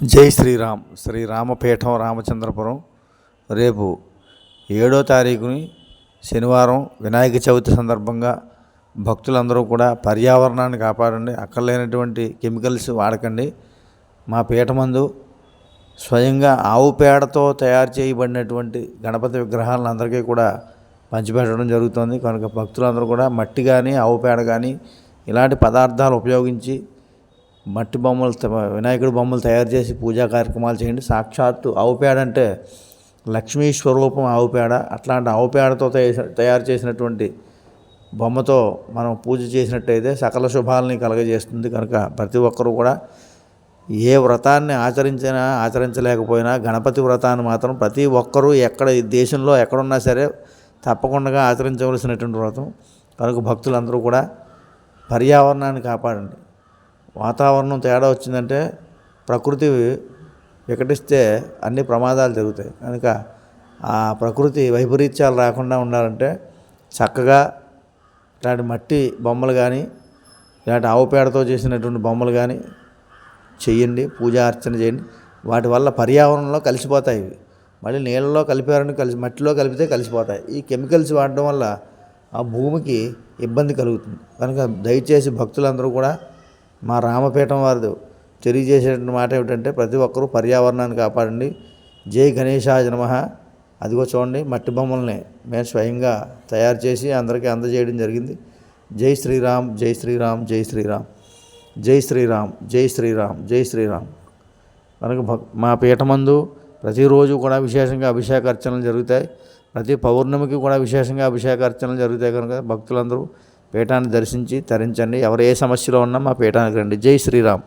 జై శ్రీరామ్. శ్రీ రామపీఠం రామచంద్రపురం. రేపు ఏడో తారీఖుని శనివారం వినాయక చవితి సందర్భంగా భక్తులందరూ కూడా పర్యావరణాన్ని కాపాడండి అక్కర్లేనటువంటి కెమికల్స్ వాడకండి. మా పీఠమందు స్వయంగా ఆవు పేడతో తయారు చేయబడినటువంటి గణపతి విగ్రహాలను అందరికీ కూడా పంచిపెట్టడం జరుగుతుంది. కనుక భక్తులందరూ కూడా మట్టి కానీ ఆవు పేడ కానీ ఇలాంటి పదార్థాలు ఉపయోగించి మట్టి బొమ్మలు త- వినాయకుడి బొమ్మలు తయారు చేసి పూజా కార్యక్రమాలు చేయండి. సాక్షాత్తు ఆవు పేడ అంటే లక్ష్మీ స్వరూపం ఆవు పేడ అట్లాంటి ఆవు పేడతో తయారు చేసినటువంటి బొమ్మతో మనం పూజ చేసినట్టయితే సకల శుభాలని కలగజేస్తుంది. కనుక ప్రతి ఒక్కరూ కూడా ఏ వ్రతాన్ని ఆచరించినా ఆచరించలేకపోయినా గణపతి వ్రతాన్ని మాత్రం ప్రతి ఒక్కరూ ఎక్కడ ఈ దేశంలో ఎక్కడున్నా సరే తప్పకుండా ఆచరించవలసినటువంటి వ్రతం. కనుక భక్తులందరూ కూడా పర్యావరణాన్ని కాపాడండి. వాతావరణం తేడా వచ్చిందంటే ప్రకృతి వికటిస్తే అన్ని ప్రమాదాలు జరుగుతాయి. కనుక ఆ ప్రకృతి వైపరీత్యాలు రాకుండా ఉండాలంటే చక్కగా ఇలాంటి మట్టి బొమ్మలు కానీ ఇలాంటి ఆవు పేడతో చేసినటువంటి బొమ్మలు కానీ చెయ్యండి పూజ అర్చన చేయండి. వాటి వల్ల పర్యావరణంలో కలిసిపోతాయి ఇవి. మళ్ళీ నీళ్ళలో కలిపారని కలిసి మట్టిలో కలిపితే కలిసిపోతాయి. ఈ కెమికల్స్ వాడడం వల్ల ఆ భూమికి ఇబ్బంది కలుగుతుంది. కనుక దయచేసి భక్తులందరూ కూడా మా రామపీఠం వారు తెలియజేసేటువంటి మాట ఏమిటంటే ప్రతి ఒక్కరూ పర్యావరణాన్ని కాపాడండి. జై గణేశాయ నమ. అదిగో చూడండి మట్టి బొమ్మల్ని మేము స్వయంగా తయారు చేసి అందరికీ అందజేయడం జరిగింది. జై శ్రీరామ్ జై శ్రీరామ్ జై శ్రీరామ్. జై శ్రీరామ్ జై శ్రీరామ్ జై శ్రీరామ్. మనకు భక్ మా పీఠమందు ప్రతిరోజు కూడా విశేషంగా అభిషేక అర్చనలు జరుగుతాయి. ప్రతి పౌర్ణమికి కూడా విశేషంగా అభిషేక అర్చనలు జరుగుతాయి కనుక భక్తులందరూ పీఠాన్ని దర్శించి తరించండి. ఎవరు ఏ సమస్యలో ఉన్నా మా పీఠానికి రండి. జై శ్రీరామ్.